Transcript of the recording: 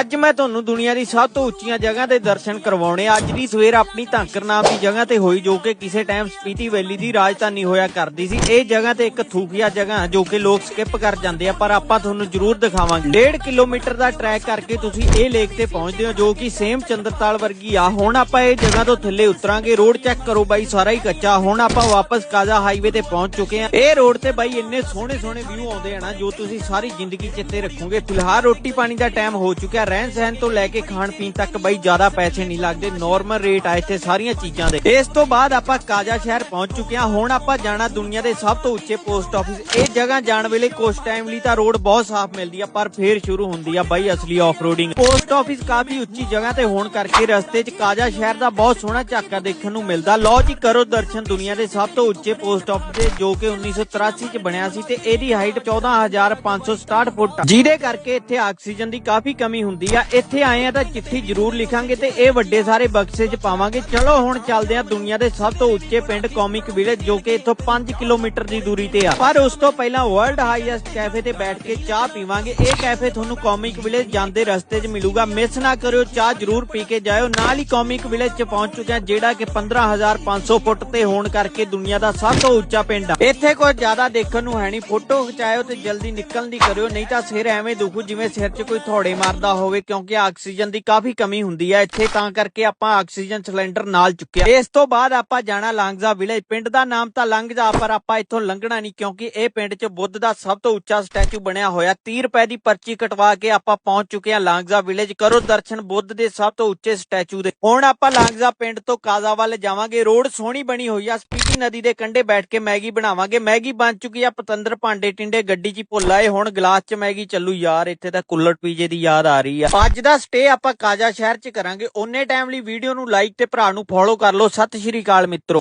ਅੱਜ ਮੈਂ ਤੁਹਾਨੂੰ ਦੁਨੀਆ ਦੀ ਸਭ ਤੋਂ ਉੱਚੀਆਂ ਜਗ੍ਹਾ ਦੇ ਦਰਸ਼ਨ ਕਰਵਾਉਣੇ ਅੱਜ ਦੀ ਸਵੇਰ ਆਪਣੀ ਧਾਂਕਰ ਨਾਮ ਦੀ ਜਗ੍ਹਾ ਤੇ ਹੋਈ ਜੋ ਕਿ ਕਿਸੇ ਟਾਈਮ ਸਪੀਤੀ ਵੈਲੀ ਦੀ ਰਾਜਧਾਨੀ ਹੋਇਆ ਕਰਦੀ ਸੀ। ਇਹ ਜਗ੍ਹਾ ਤੇ ਇੱਕ ਥੂਕੀਆ ਜਗ੍ਹਾ ਜੋ ਕਿ ਲੋਕ ਸਕਿਪ ਕਰ ਜਾਂਦੇ ਆ, ਪਰ ਆਪਾਂ ਤੁਹਾਨੂੰ ਜ਼ਰੂਰ ਦਿਖਾਵਾਂਗੇ। 1.5 ਕਿਲੋਮੀਟਰ ਦਾ ਟਰੈਕ ਕਰਕੇ ਤੁਸੀਂ ਇਹ ਲੇਕ ਤੇ ਪਹੁੰਚਦੇ ਹੋ ਜੋ ਕਿ ਸੇਮ ਚੰਦਰਤਾਲ ਵਰਗੀ ਆ। ਹੁਣ ਆਪਾਂ ਇਹ ਜਗ੍ਹਾ ਤੋਂ ਥੱਲੇ ਉਤਰਾਂਗੇ। ਰੋਡ ਚੈੱਕ ਕਰੋ ਬਾਈ, ਸਾਰਾ ਹੀ ਕੱਚਾ। ਹੁਣ ਆਪਾਂ ਵਾਪਸ ਕਾਜ਼ਾ ਹਾਈਵੇ ਤੇ ਪਹੁੰਚ ਚੁੱਕੇ ਆ। ਇਹ ਰੋਡ ਤੇ ਬਾਈ ਇੰਨੇ ਸੋਹਣੇ ਸੋਹਣੇ ਵਿਊ ਆਉਂਦੇ ਆ ਨਾ, ਜੋ ਤੁਸੀਂ ਸਾਰੀ ਜ਼ਿੰਦਗੀ ਚਿੱਤੇ ਰੱਖੋਗੇ। ਫਿਲਹਾਲ ਰੋਟੀ ਪਾਣੀ ਦਾ ਟਾਈਮ ਹੋ ਚੁੱਕਿਆ। ਰਹਿਣ ਸਹਿਣ ਤੋਂ ਲੈ ਕੇ ਖਾਣ ਪੀਣ ਤੱਕ ਬਈ ਜ਼ਿਆਦਾ ਪੈਸੇ ਨਹੀਂ ਲੱਗਦੇ ਨਾਰਮਲ ਰੇਟ ਆ ਇੱਥੇ ਸਾਰੀਆਂ ਚੀਜ਼ਾਂ ਦੇ। ਇਸ ਤੋਂ ਬਾਅਦ ਆਪਾਂ ਕਾਜ਼ਾ ਸ਼ਹਿਰ ਪਹੁੰਚ ਚੁੱਕੇ ਹਾਂ। ਹੁਣ ਆਪਾਂ ਜਾਣਾ ਦੁਨੀਆ ਦੇ ਸਭ ਤੋਂ ਉੱਚੇ ਪੋਸਟ ਆਫਿਸ ਇਹ ਜਗ੍ਹਾ ਜਾਣ ਵੇਲੇ ਕੁਝ ਟਾਈਮ ਲਈ ਤਾਂ ਰੋਡ ਬਹੁਤ ਸਾਫ਼ ਮਿਲਦੀ ਆ, ਪਰ ਫੇਰ ਸ਼ੁਰੂ ਹੁੰਦੀ ਆ ਬਾਈ ਅਸਲੀ ਆਫਰੋਡਿੰਗ ਪੋਸਟ ਆਫਿਸ ਕਾਫੀ ਉੱਚੀ ਜਗ੍ਹਾ ਤੇ ਹੋਣ ਕਰਕੇ ਰਸਤੇ 'ਚ ਕਾਜ਼ਾ ਸ਼ਹਿਰ ਦਾ ਬਹੁਤ ਸੋਹਣਾ ਝਾਕਾ ਦੇਖਣ ਨੂੰ ਮਿਲਦਾ। ਲਓ ਜੀ, ਕਰੋ ਦਰਸ਼ਨ ਦੁਨੀਆ ਦੇ ਸਭ ਤੋਂ ਉੱਚੇ ਪੋਸਟ ਆਫਿਸ ਦੇ, ਜੋ ਕਿ 1983 'ਚ ਬਣਿਆ ਸੀ ਤੇ ਇਹਦੀ ਹਾਈਟ 14567 ਫੁੱਟ ਜਿਹਦੇ ਕਰਕੇ ਇੱਥੇ ਆਕਸੀਜਨ ਦੀ ਕਾਫੀ ਕਮੀ ਹੁੰਦੀ ਆ, ਇੱਥੇ ਆਏ ਆ ਤਾਂ ਚਿੱਠੀ ਜ਼ਰੂਰ ਲਿਖਾਂਗੇ ਤੇ ਇਹ ਵੱਡੇ ਸਾਰੇ ਬਕਸੇ 'ਚ ਪਾਵਾਂਗੇ। ਚਲੋ, ਹੁਣ ਚੱਲਦੇ ਆ ਦੁਨੀਆ ਦੇ ਸਭ ਤੋਂ ਉੱਚੇ ਪਿੰਡ ਕੌਮਿਕ ਵਿਲੇਜ ਜੋ ਕਿ ਇੱਥੋਂ 5 ਕਿਲੋਮੀਟਰ ਦੀ ਦੂਰੀ ਤੇ ਆ। ਪਰ ਉਸ ਤੋਂ ਪਹਿਲਾਂ ਵਰਲਡ ਹਾਈਐਸਟ ਕੈਫੇ ਤੇ ਬੈਠ ਕੇ ਚਾਹ ਪੀਵਾਂਗੇ। ਇਹ ਕੈਫੇ ਤੁਹਾਨੂੰ ਕੌਮਿਕ ਵਿਲੇਜ ਜਾਂਦੇ ਰਸਤੇ 'ਚ ਮਿਲੂਗਾ। ਮਿਸ ਨਾ ਕਰਿਓ, ਚਾਹ ਜ਼ਰੂਰ ਪੀ ਕੇ ਜਾਇਓ। ਨਾਲ ਹੀ ਕੌਮਿਕ ਵਿਲੇਜ 'ਚ ਪਹੁੰਚ ਚੁੱਕਿਆ, ਜਿਹੜਾ ਕਿ 15500 ਫੁੱਟ ਤੇ ਹੋਣ ਕਰਕੇ ਦੁਨੀਆ ਦਾ ਸਭ ਤੋਂ ਉੱਚਾ ਪਿੰਡ ਆ। ਇੱਥੇ ਕੋਈ ਜ਼ਿਆਦਾ ਦੇਖਣ ਨੂੰ ਹੈ ਨਹੀਂ। ਫੋਟੋ ਖਿਚਾਇਓ ਤੇ ਜਲਦੀ ਨਿਕਲਣ ਦੀ ਕਰਿਓ, ਨਹੀਂ ਤਾਂ ਸਿਰ ਐਵੇਂ ਦੁਖੂ, ਜਿਵੇਂ ਸਿਰ 'ਚ ਕੋਈ ਥੋੜੇ ਮਾਰਦਾ ਹੋਵੇ ਕਿਉਂਕਿ ਆਕਸੀਜਨ ਦੀ ਕਾਫੀ ਕਮੀ ਹੁੰਦੀ ਹੈ ਇੱਥੇ ਤਾਂ ਕਰਕੇ ਆਪਾਂ ਆਕਸੀਜਨ ਸਿਲੰਡਰ ਨਾਲ ਚੁੱਕਿਆ। ਇਸ ਤੋਂ ਬਾਅਦ ਆਪਾਂ ਜਾਣਾ ਲਾਂਗਜ਼ਾ ਵਿਲੇਜ ਪਿੰਡ ਦਾ ਨਾਮ ਤਾਂ ਲੰਘਜਾ ਪਰ ਆਪਾਂ ਇੱਥੋਂ ਲੰਘਣਾ ਨਹੀਂ ਕਿਉਂਕਿ ਇਹ ਪਿੰਡ 'ਚ ਬੁੱਧ ਦਾ ਸਭ ਤੋਂ ਉੱਚਾ ਸਟੈਚੂ ਬਣਿਆ ਹੋਇਆ। 30 ਰੁਪਏ ਦੀ ਪਰਚੀ ਕਟਵਾ ਕੇ ਆਪਾਂ ਪਹੁੰਚ ਚੁੱਕੇ ਹਾਂ ਲਾਂਗਜ਼ਾ ਵਿਲੇਜ ਕਰੋ ਦਰਸ਼ਨ, ਬੁੱਧ ਦੇ ਸਭ ਤੋਂ ਉੱਚੇ ਸਟੈਚੂ ਦੇ। ਹੁਣ ਆਪਾਂ ਲਾਂਗਜ਼ਾ ਪਿੰਡ ਤੋਂ ਕਾਜ਼ਾ ਵੱਲ ਜਾਵਾਂਗੇ। ਰੋਡ ਸੋਹਣੀ ਬਣੀ ਹੋਈ ਆ। ਸਪੀਤੀ ਨਦੀ ਦੇ ਕੰਢੇ ਬੈਠ ਕੇ ਮੈਗੀ ਬਣਾਵਾਂਗੇ। ਮੈਗੀ ਬਣ ਚੁੱਕੀ ਆ। ਪਤੰਦਰ ਭਾਂਡੇ ਟਿੰਡੇ, ਗੱਡੀ 'ਚ ਭੁੱਲ ਆਏ। ਹੁਣ ਗਲਾਸ 'ਚ ਮੈਗੀ ਚੱਲੂ। ਯਾਰ, ਇੱਥੇ ਤਾਂ ਕੁੱਲਰ ਪੀਜੇ ਦੀ ਯਾਦ ਆ ਰਹੀ ਆ। ਅੱਜ ਦਾ ਸਟੇ ਆਪਾਂ ਕਾਜ਼ਾ ਸ਼ਹਿਰ 'ਚ ਕਰਾਂਗੇ। ਓਨੇ ਟਾਈਮ ਲਈ ਵੀਡੀਓ ਨੂੰ ਲਾਈਕ ਤੇ ਭਰਾ ਨੂੰ ਫੋਲੋ ਕਰ ਲਓ। ਸਤਿ ਸ਼੍ਰੀ ਅਕਾਲ ਮਿੱਤਰੋ।